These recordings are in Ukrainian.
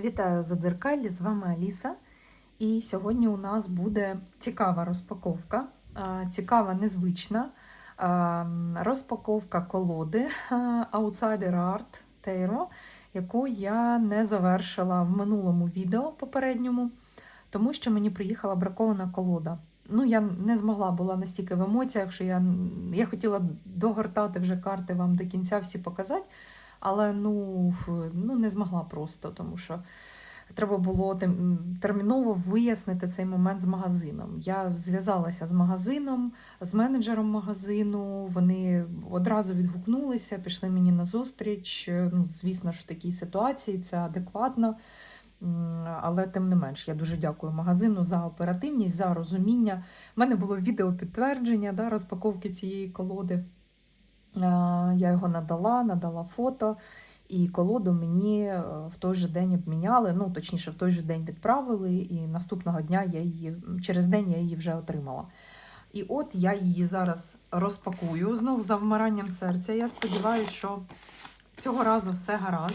Вітаю за дзеркалі, з вами Аліса. І сьогодні у нас буде цікава розпаковка, цікава, незвична розпаковка колоди Outsider Art Tarot, яку я не завершила в минулому відео попередньому, тому що мені приїхала бракована колода. Ну, я не змогла була настільки в емоціях, що я, я хотіла догортати вже карти вам до кінця всі показати. Але ну, ну не змогла просто, тому що треба було терміново вияснити цей момент з магазином. Я зв'язалася з магазином, з менеджером магазину. Вони одразу відгукнулися, пішли мені на зустріч. Ну, звісно, що в такій ситуації це адекватно. Але тим не менш, я дуже дякую магазину за оперативність, за розуміння. У мене було відео підтвердження да, розпаковки цієї колоди. А, Я його надала, надала фото, і колоду мені е, в той же день обміняли. Ну, точніше, в той же день відправили, і наступного дня я її через день я її вже отримала. І от я її зараз розпакую знову за вмиранням серця. Я сподіваюся, що цього разу все гаразд.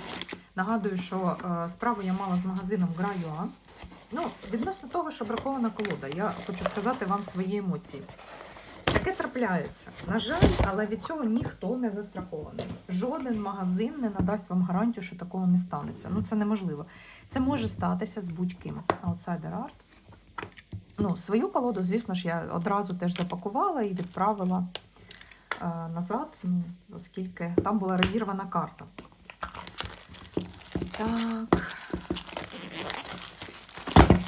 Нагадую, що е, справу я мала з магазином Граюа. Ну, відносно того, що бракована колода, я хочу сказати вам свої емоції. Таке трапляється. На жаль, але від цього ніхто не застрахований. Жоден магазин не надасть вам гарантію, що такого не станеться. Ну це неможливо. Це може статися з будь-ким. Outsider Art. Ну, свою колоду, звісно ж, я одразу теж запакувала і відправила е, назад, ну, оскільки там була розірвана карта. Так.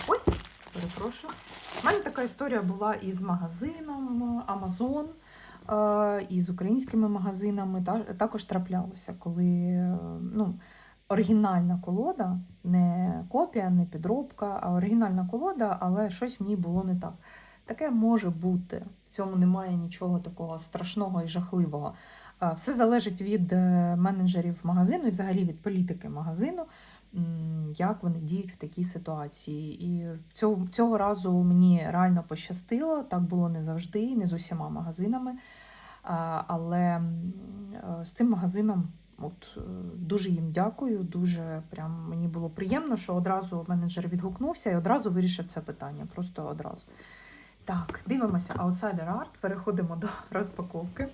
Ой, перепрошую. У мене така історія була із магазином Amazon, е, і з українськими магазинами. Також траплялося, коли е, ну, оригінальна колода, не копія, не підробка, а оригінальна колода, але щось в ній було не так. Таке може бути. В цьому немає нічого такого страшного і жахливого. Е, Все залежить від е, менеджерів магазину і взагалі від політики магазину як вони діють в такій ситуації. І цього, цього разу мені реально пощастило. Так було не завжди, не з усіма магазинами. Але е, з цим магазином от, е, дуже їм дякую. Дуже прям мені було приємно, що одразу менеджер відгукнувся і одразу вирішив це питання. Просто одразу. Так, дивимося Outsider Art. Переходимо до розпаковки.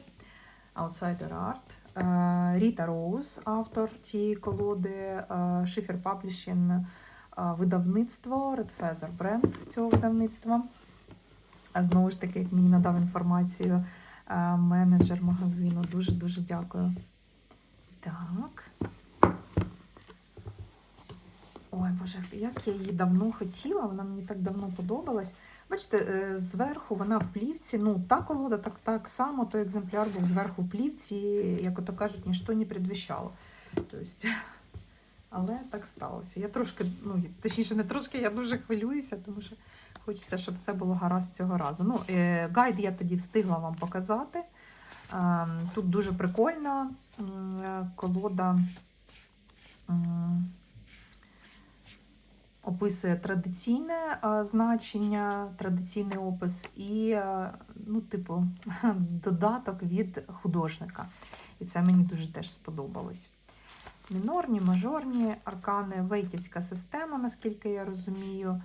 Outsider Art. Е, Ріта Роуз, автор цієї колоди, Schiffer Publishing е, видавництво, Red Feather бренд цього видавництва. А знову ж таки, як мені надав інформацію е, менеджер магазину. Дуже-дуже дякую. Так. Ой, Боже, як я її давно хотіла, вона мені так давно подобалась. Бачите, е, зверху вона в плівці. Ну, та колода так, так само, той екземпляр був зверху в плівці, як ото кажуть, ніщо не предвіщало. Тобто, але так сталося. Я трошки, ну точніше, не трошки, я дуже хвилююся, тому що хочеться, щоб все було гаразд цього разу. Ну, е, гайд я тоді встигла вам показати. Е, тут дуже прикольна колода. Описує традиційне е, значення, традиційний опис і, е, ну, типу, додаток від художника. І це мені дуже теж сподобалось. Мінорні, мажорні аркани, вейтівська система, наскільки я розумію,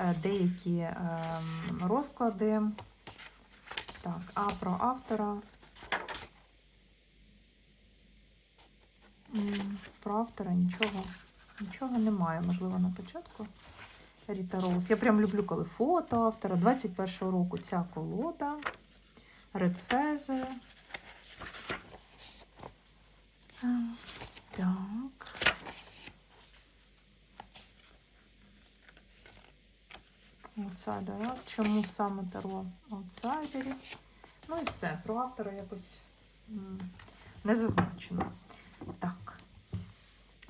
е, деякі е, розклади. Так, а про автора. Про автора нічого, нічого немає. Можливо, на початку. Ріта Роуз. Я прям люблю, коли фото автора. 21-го року ця колода. Red Feather. Так. Аутсайдер. Чому саме Таро аутсайдерів? Ну і все. Про автора якось не зазначено. Так.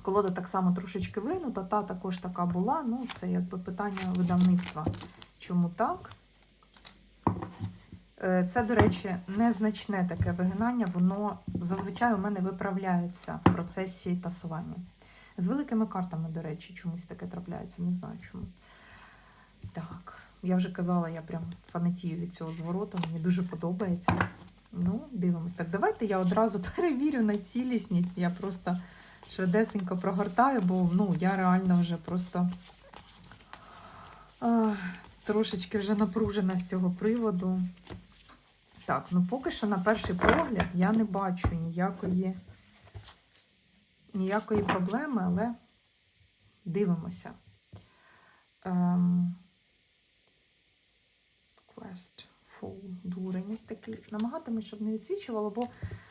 Колода так само трошечки вигнута, та також така була. Ну, це якби питання видавництва. Чому так? Е, Це, до речі, незначне таке вигинання, воно зазвичай у мене виправляється в процесі тасування. З великими картами, до речі, чомусь таке трапляється, не знаю чому. Так, я вже казала, я прям фанатію від цього звороту, мені дуже подобається. Ну, дивимось. Так, давайте я одразу перевірю на цілісність. Я просто Швидесенько прогортаю, бо ну, я реально вже просто а, трошечки вже напружена з цього приводу. Так, ну поки що на перший погляд я не бачу ніякої, ніякої проблеми, але дивимося. Ем, Quest Full дурень ось такий. Намагатимусь, щоб не відсвічувало, бо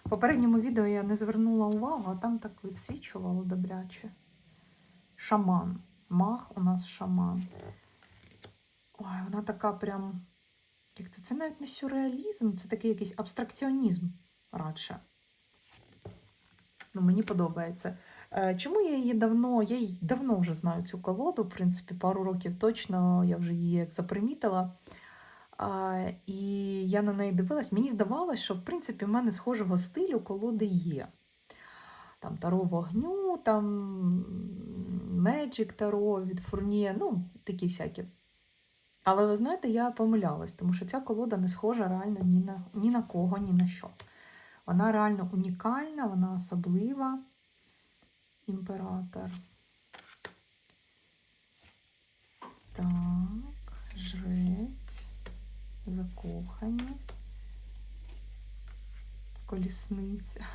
в попередньому відео я не звернула увагу, а там так відсвічувало добряче. Шаман. Мах у нас шаман. Ой, вона така прям. Як це? Це навіть не сюрреалізм, це такий якийсь абстракціонізм радше. Ну, мені подобається. Е, Чому я її давно, я її давно вже знаю цю колоду, в принципі, пару років точно я вже її як запримітила. А, і я на неї дивилась, мені здавалося, що в принципі в мене схожого стилю колоди є. Там Таро вогню, там Magic Таро від Фурніє, ну, такі всякі. Але ви знаєте, я помилялась, тому що ця колода не схожа реально ні на, ні на кого, ні на що. Вона реально унікальна, вона особлива. Імператор. Так, жрець, закохані, колісниця,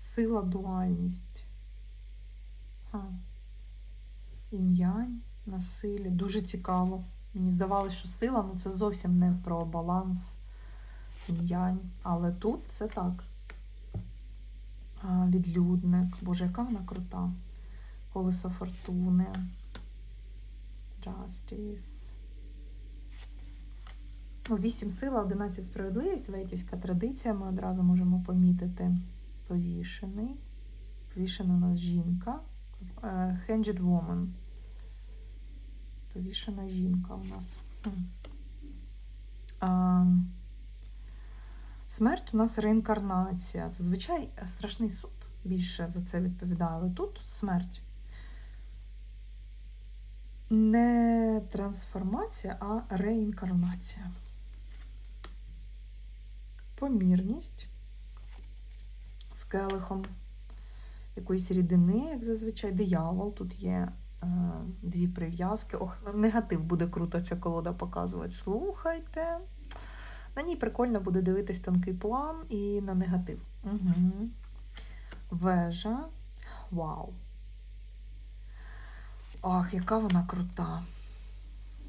сила, дуальність, інь-янь, насилля. Дуже цікаво. Мені здавалося, що сила ну це зовсім не про баланс інь-янь, але тут це так. А, Відлюдник. Боже, яка вона крута. Колесо фортуни. Justice. 8 сила, 11 справедливість, ветівська традиція. Ми одразу можемо помітити повішений. Повішена у нас жінка. Е, Hanged woman. Повішена жінка у нас. А, Смерть у нас реінкарнація. Зазвичай страшний суд більше за це відповідає, але тут смерть. Не трансформація, а реінкарнація. Помірність з келихом якоїсь рідини, як зазвичай, диявол. Тут є е, дві прив'язки. Ох, негатив буде круто ця колода показувати. Слухайте. На ній прикольно буде дивитись тонкий план і на негатив. Угу. Вежа. Вау. Ах, яка вона крута.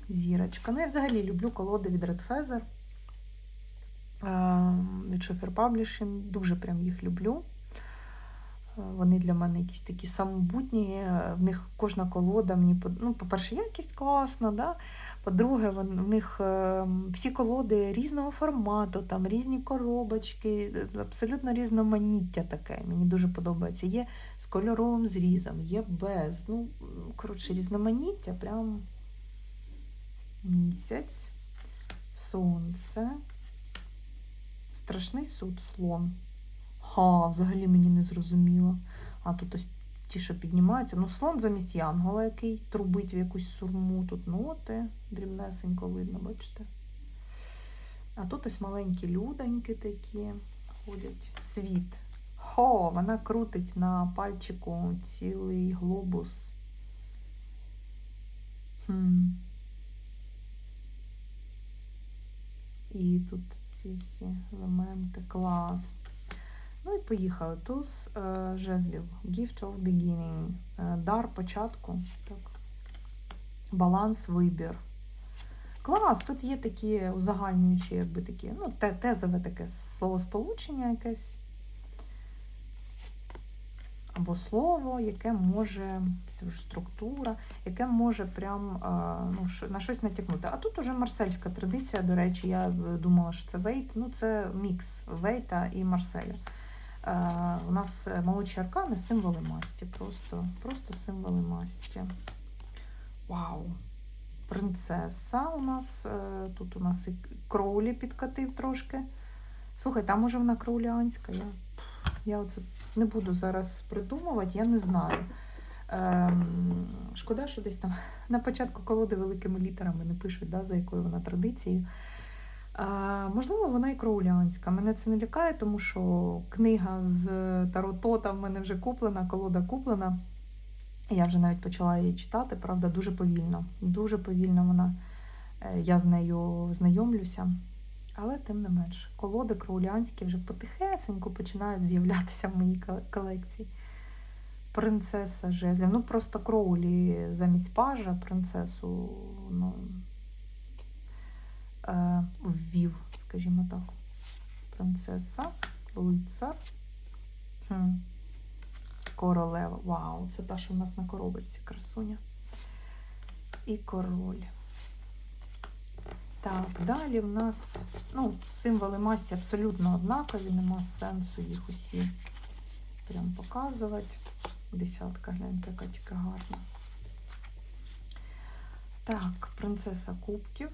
Зірочка. Ну, я взагалі люблю колоди від Red Feather. Е, Від Schiffer Publishing. Дуже прям їх люблю. Е, Вони для мене якісь такі самобутні. е, В них кожна колода мені ну, по-перше, якість класна, да? По-друге, в них е, всі колоди різного формату, там різні коробочки, е, абсолютно різноманіття таке. Мені дуже подобається. Є з кольоровим зрізом, є без. Ну, коротше, різноманіття, прям місяць, сонце, страшний суд, слон. Ха, взагалі мені не зрозуміло. А тут ось ті, що піднімаються. Ну, слон замість янгола, який трубить в якусь сурму. Тут ноти, дрібнесенько видно, бачите? А тут ось маленькі людоньки такі ходять. Світ. Хо, вона крутить на пальчику цілий глобус. Хм. І тут ці всі елементи, клас. Ну і поїхали. Туз е, жезлів. Gift of beginning. Е, дар початку. Так. Баланс, вибір. Клас, тут є такі узагальнюючі, якби такі, ну, тезове таке словосполучення якесь. Або слово, яке може, структура, яке може прям е, ну, на щось натякнути. А тут уже марсельська традиція, до речі, я е, думала, що це вейт. Ну, це мікс вейта і марселя. Е, у нас молодші аркани символи масті. Просто, просто символи масті. Вау! Принцеса у нас. е, Тут у нас і кроулі підкатив трошки. Слухай, там уже вона кроуліанська. Я, я оце не буду зараз придумувати, я не знаю. Ем, шкода, що десь там на початку колоди великими літерами не пишуть, да, за якою вона традицією. Е, можливо, вона і кроулянська. Мене це не лякає, тому що книга з Таротота в мене вже куплена, колода куплена. Я вже навіть почала її читати, правда, дуже повільно. Дуже повільно вона. Е, Я з нею знайомлюся. Але тим не менш, колоди кроулянські вже потихесеньку починають з'являтися в моїй колекції. Принцеса жезлів. Ну, просто кроулі замість пажа принцесу ну, е, ввів, скажімо так. Принцеса, лицар. Хм. Королева. Вау, це та, що в нас на коробочці красуня. І король. Так, далі в нас ну, символи масті абсолютно однакові, нема сенсу їх усі прям показувати. Десятка, гляньте, яка тільки гарна. Так, принцеса кубків.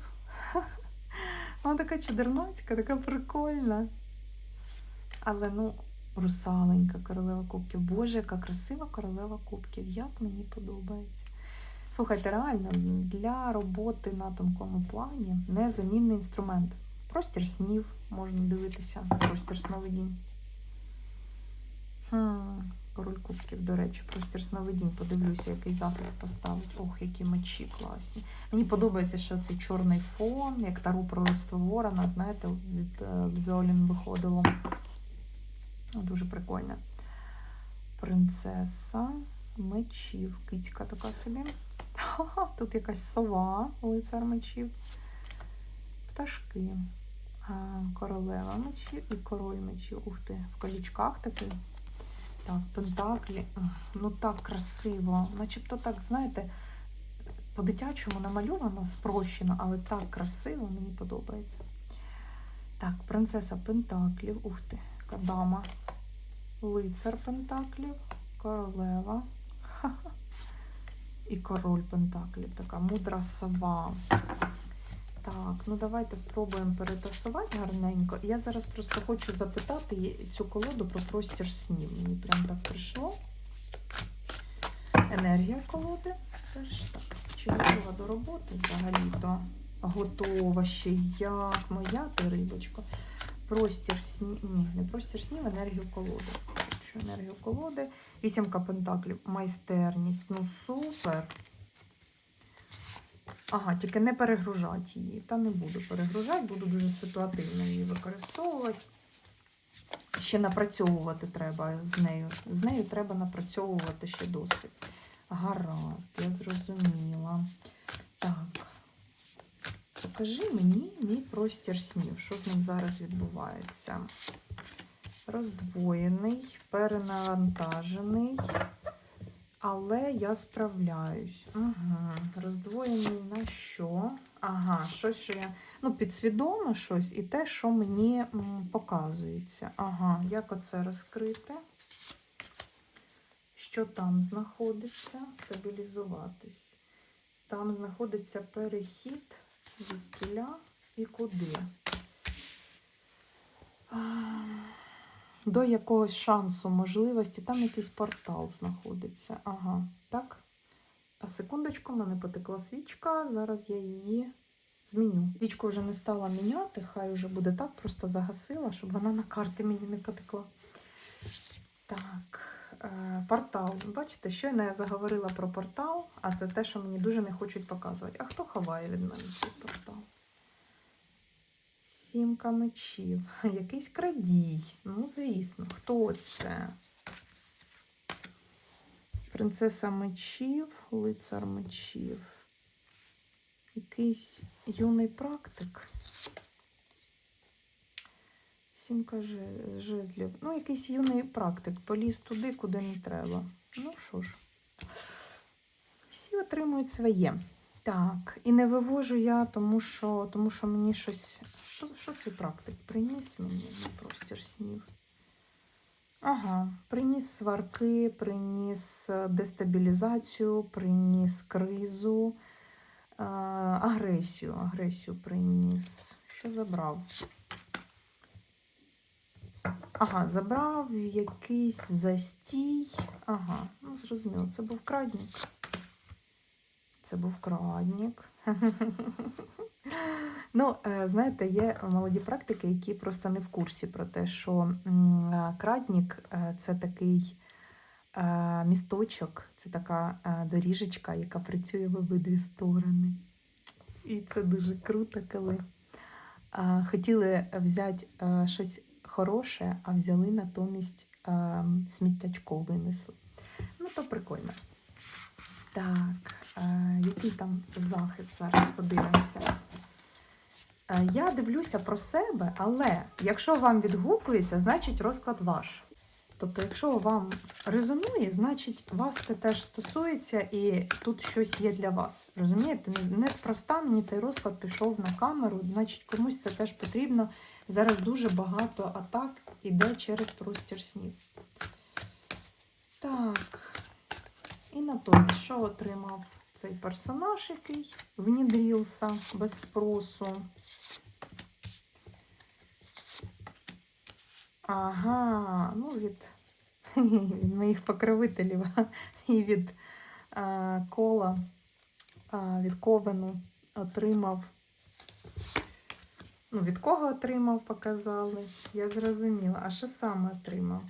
Вона така чудернацька, така прикольна. Але ну, русаленька королева кубків. Боже, яка красива королева кубків. Як мені подобається. Слухайте, реально, для роботи на тонкому плані незамінний інструмент. Простір снів можна дивитися, простір сновидінь. Хм, король кубків, до речі, простір сновидінь. Подивлюся, який захист поставить. Ох, які мечі класні. Мені подобається, що цей чорний фон, як тару пророцтво Ворона, знаєте, від Львіолін виходило. Ну, Дуже прикольне. Принцеса мечів. Кицька така собі. Тут якась сова, лицар мечів. Пташки. Королева мечів і король мечів. Ух ти, в колічках такий. Так, пентаклі. Ну так красиво. Начебто так, знаєте, по-дитячому намальовано, спрощено, але так красиво, мені подобається. Так, принцеса Пентаклів. Ух ти, яка дама. Лицар Пентаклів, королева. І король Пентаклів. Така мудра сова. Так, ну давайте спробуємо перетасувати гарненько. Я зараз просто хочу запитати цю колоду про простір снів. Мені прям так прийшло. Енергія колоди. Теж так. Чи готова до роботи взагалі-то? Готова ще як моя ти рибочка. Простір снів. Ні, не простір снів, енергію колоди. Що енергію колоди. Вісімка пентаклів. Майстерність. Ну супер. Ага, тільки не перегружати її. Та не буду перегружати, буду дуже ситуативно її використовувати. Ще напрацьовувати треба з нею. З нею треба напрацьовувати ще досвід. Гаразд, я зрозуміла. Так. Покажи мені мій простір снів. Що з ним зараз відбувається? Роздвоєний, перенавантажений. Але я справляюсь. Угу. Роздвоєний на що? Ага, щось, що я. Ну, підсвідомо щось і те, що мені м, показується. Ага, як оце розкрити? Що там знаходиться? Стабілізуватись. Там знаходиться перехід від і куди? До якогось шансу, можливості. Там якийсь портал знаходиться. Ага, так. А секундочку, в мене потекла свічка. Зараз я її зміню. Свічку вже не стала міняти, хай вже буде так, просто загасила, щоб вона на карти мені не потекла. Так, е, портал. Бачите, щойно я заговорила про портал, а це те, що мені дуже не хочуть показувати. А хто ховає від мене цей портал? Сімка мечів. Якийсь крадій. Ну, звісно, хто це? Принцеса мечів, лицар мечів. Якийсь юний практик. Сімка жезлів. Ну, якийсь юний практик. Поліз туди, куди не треба. Ну що ж, всі отримують своє. Так, і не вивожу я, тому що, тому що мені щось. Що, що цей практик приніс мені на простір снів? Ага, приніс сварки, приніс е, дестабілізацію, приніс кризу, е, агресію. Агресію приніс. Що забрав? Ага, забрав якийсь застій. Ага, ну зрозуміло, це був крадник. Це був крадник. Ну, е, знаєте, є молоді практики, які просто не в курсі про те, що е, кратнік е, це такий місточок, це така доріжечка, яка працює в обидві сторони. І це дуже круто, коли хотіли взяти щось хороше, а взяли натомість сміттячко винесли. Ну, то прикольно. Так, який там захід зараз подивимося. Е, Я дивлюся про себе, але якщо вам відгукується, значить розклад ваш. Тобто, якщо вам резонує, значить вас це теж стосується і тут щось є для вас. Розумієте? Неспроста мені цей розклад пішов на камеру, значить комусь це теж потрібно. Зараз дуже багато атак іде через простір снів. Так. І натомість, що отримав цей персонаж, який внідрівся без спросу? Ага, ну від, від моїх покровителів і від а, кола, а, від ковену отримав. Ну, від кого отримав, показали. Я зрозуміла. А що саме отримав?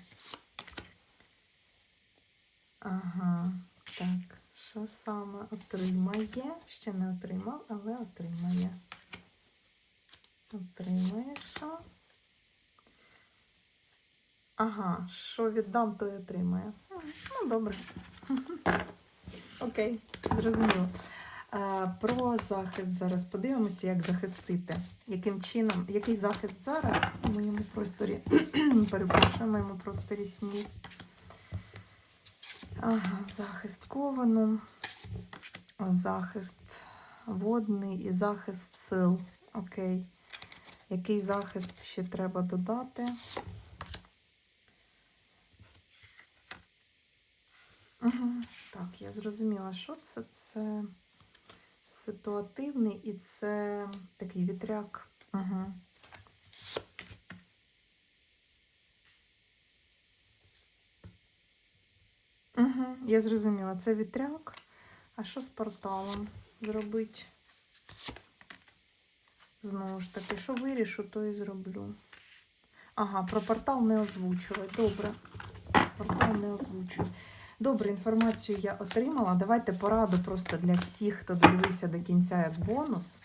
Ага, так. Що саме отримає? Ще не отримав, але отримає. Отримає що? Ага, що віддам, то й отримає. Ну, добре. Окей, зрозуміло. Е, Про захист зараз подивимося, як захистити. Яким чином, який захист зараз у моєму просторі, перепрошую, в моєму просторі снів. Ага, захист ковану, захист водний і захист сил. Окей. Який захист ще треба додати? Угу. Так, я зрозуміла, що це? Це ситуативний і це такий вітряк. Угу. Угу, я зрозуміла, це вітряк. А що з порталом зробить? Знову ж таки, що вирішу, то і зроблю. Ага, про портал не озвучувати. Добре. Портал не озвучую. Добре, інформацію я отримала. Давайте пораду просто для всіх, хто додивився до кінця як бонус.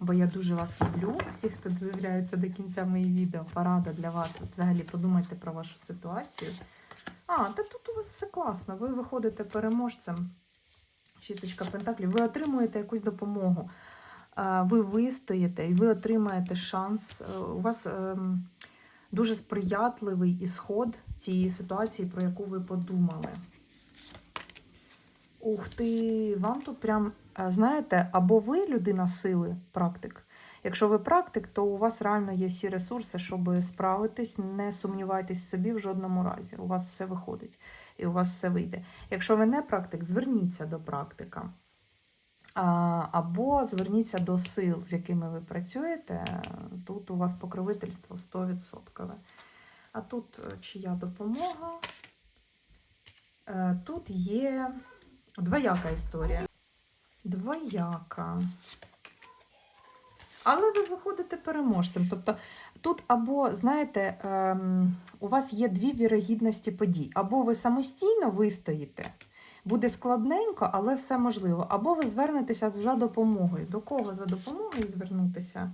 Бо я дуже вас люблю. Всіх, хто додивляється до кінця мої відео, порада для вас. Взагалі подумайте про вашу ситуацію. А, та тут у вас все класно. Ви виходите переможцем. Шісточка Пентаклів, ви отримуєте якусь допомогу. Ви вистоїте і ви отримаєте шанс. Е, У вас ем, дуже сприятливий ісход цієї ситуації, про яку ви подумали. Ух ти, вам тут прям, е, знаєте, або ви людина сили, практик. Якщо ви практик, то у вас реально є всі ресурси, щоб справитись, не сумнівайтесь собі в жодному разі. У вас все виходить і у вас все вийде. Якщо ви не практик, зверніться до практика. Або зверніться до сил, з якими ви працюєте. Тут у вас покровительство 100%. А тут е, чия допомога? Е, Тут є двояка історія. Двояка. Але ви виходите переможцем. Тобто тут або, знаєте, ем, у вас є дві вірогідності подій. Або ви самостійно вистоїте, буде складненько, але все можливо. Або ви звернетеся за допомогою. До кого за допомогою звернутися?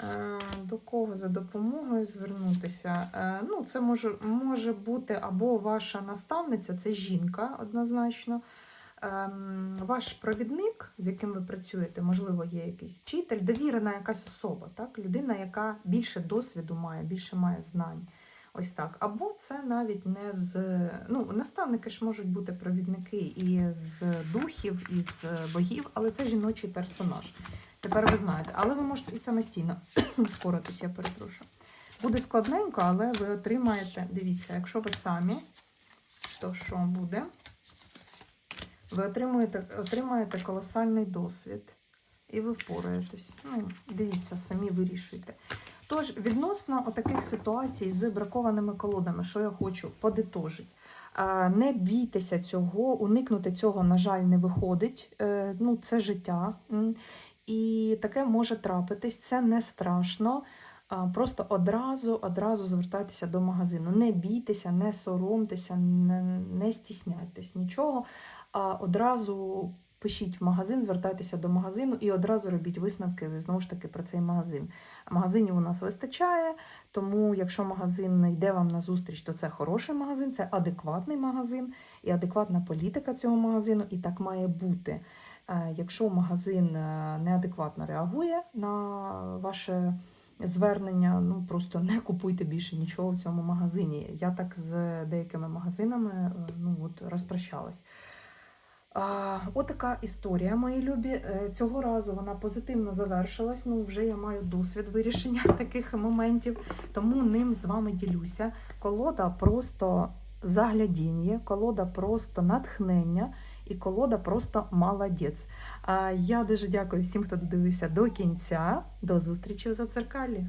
Е, До кого за допомогою звернутися? Е, Ну, це може, може бути або ваша наставниця, це жінка однозначно. Ем, Ваш провідник, з яким ви працюєте, можливо, є якийсь вчитель, довірена якась особа, так? людина, яка більше досвіду має, більше має знань. Ось так. Або це навіть не з. Ну, наставники ж можуть бути провідники і з духів, і з богів, але це жіночий персонаж. Тепер ви знаєте, але ви можете і самостійно впоратись, я перепрошую. Буде складненько, але ви отримаєте. Дивіться, якщо ви самі, то що буде? Ви отримуєте, отримаєте колосальний досвід. І ви впораєтесь. Ну, дивіться, самі вирішуйте. Тож, відносно таких ситуацій з бракованими колодами, що я хочу подитожити. Е, Не бійтеся цього, уникнути цього, на жаль, не виходить. Е, Ну, це життя. І таке може трапитись, це не страшно. Просто одразу, одразу звертайтеся до магазину. Не бійтеся, не соромтеся, не, не стісняйтесь нічого. Одразу пишіть в магазин, звертайтеся до магазину і одразу робіть висновки знову ж таки про цей магазин. Магазинів у нас вистачає, тому якщо магазин йде вам на зустріч, то це хороший магазин, це адекватний магазин і адекватна політика цього магазину, і так має бути. Е, Якщо магазин е, неадекватно реагує на ваше звернення, ну просто не купуйте більше нічого в цьому магазині. Я так з деякими магазинами е, ну, от, розпрощалась. Отака історія, мої любі. Е, Цього разу вона позитивно завершилась. Ну, вже я маю досвід вирішення таких моментів, тому ним з вами ділюся. Колода просто заглядіння, колода просто натхнення і колода просто молодець. Я дуже дякую всім, хто додивився до кінця. До зустрічі в зацеркалі.